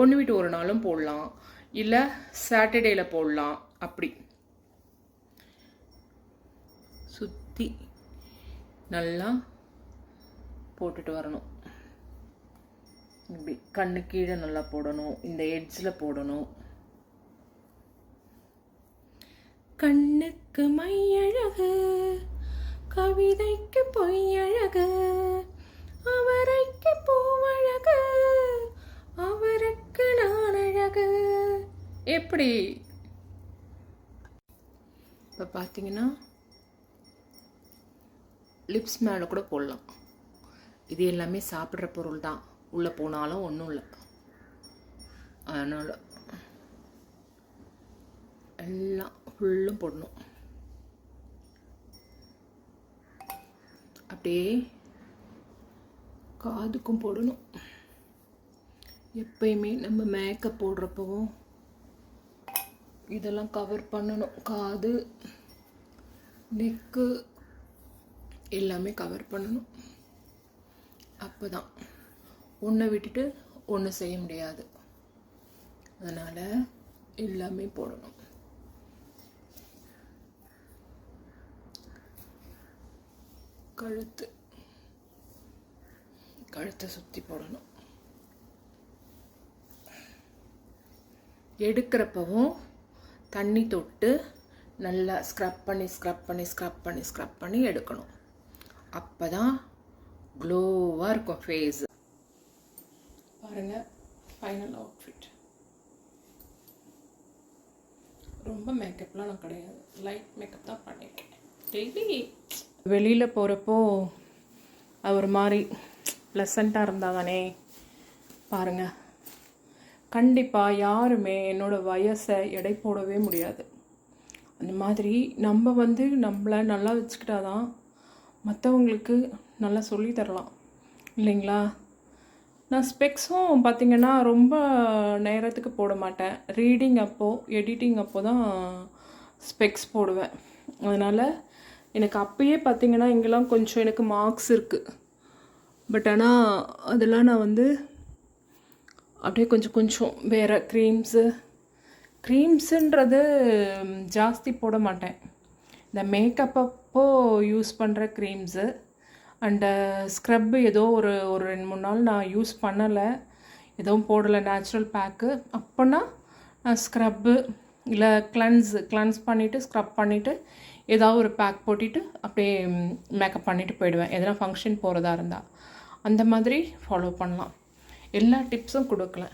ஒன்று விட்டு ஒரு நாளும் போடலாம். இல்லை சாட்டர்டேயில் போடலாம். அப்படி. சுற்றி நல்லா போட்டுட்டு வரணும். இப்படி கண்ணு கீழே நல்லா போடணும். இந்த எட்ஜில் போடணும். கண்ணுக்கு மையழகு கவிதைக்கு பொய்யழகு அவரைக்கு பூவழகு எப்படி? இப்போ பார்த்தீங்கன்னா லிப்ஸ் மேலே கூட போடலாம். இது எல்லாமே சாப்பிட்ற பொருள் தான் உள்ளே போனாலும் ஒன்றும் இல்லை. அதனால் எல்லாம் ஃபுல்லும் போடணும். அப்படியே காதுக்கும் போடணும். எப்பயுமே நம்ம மேக்கப் போடுறப்பவும் இதெல்லாம் கவர் பண்ணணும். காது நெக்கு எல்லாமே கவர் பண்ணணும். அப்போ தான் ஒன்றை விட்டுட்டு ஒன்று செய்ய முடியாது. அதனால் எல்லாமே போடணும். கழுத்து. கழுத்தை சுற்றி போடணும். எடுக்கிறப்பவும் தண்ணி தொட்டு நல்லா ஸ்க்ரப் பண்ணி ஸ்க்ரப் பண்ணி ஸ்க்ரப் பண்ணி ஸ்க்ரப் பண்ணி எடுக்கணும். அப்போ தான் க்ளோவாக இருக்கும் ஃபேஸ் பாருங்கள் ஃபைனல் அவுட்ஃபிட் ரொம்ப மேக்கப்லாம் நான் கிடையாது. லைட் மேக்கப் தான் பண்ணியிருக்கேன் டெய்லி வெளியில் போகிறப்போ ஒரு மாதிரி ப்ளசண்ட்டாக இருந்தால் தானே பாருங்கள் கண்டிப்பாக யாருமே என்னோடய வயசை எடை போடவே முடியாது. அந்த மாதிரி நம்ம வந்து நம்மளை நல்லா வச்சுக்கிட்டாதான் மற்றவங்களுக்கு நல்லா சொல்லி தரலாம். இல்லைங்களா? நான் ஸ்பெக்ஸும் பார்த்திங்கன்னா ரொம்ப நேரத்துக்கு போட மாட்டேன். ரீடிங் அப்போது எடிட்டிங் அப்போ தான் ஸ்பெக்ஸ் போடுவேன். அதனால் எனக்கு அப்பயே பார்த்திங்கன்னா இங்கெல்லாம் கொஞ்சம் எனக்கு மார்க்ஸ் இருக்குது பட் ஆனால் அதெல்லாம் நான் வந்து அப்படியே கொஞ்சம் கொஞ்சம் வேறு க்ரீம்ஸு க்ரீம்ஸுன்றது ஜாஸ்தி போட மாட்டேன். இந்த மேக்கப் அப்போ யூஸ் பண்ணுற க்ரீம்ஸு அண்டு ஸ்க்ரப்பு ஏதோ ஒரு ஒரு ரெண்டு மூணு நாள் நான் யூஸ் பண்ணலை. எதுவும் போடலை நேச்சுரல் பேக்கு அப்போனா நான் ஸ்க்ரப்பு இல்லை கிளன்ஸ் கிளன்ஸ் பண்ணிவிட்டு ஸ்க்ரப் பண்ணிவிட்டு ஏதாவது ஒரு பேக் போட்டுட்டு அப்படியே மேக்கப் பண்ணிவிட்டு போயிடுவேன். எதனா ஃபங்க்ஷன் போகிறதா இருந்தால் அந்த மாதிரி ஃபாலோ பண்ணலாம். எல்லா டிப்ஸும் கொடுக்கல.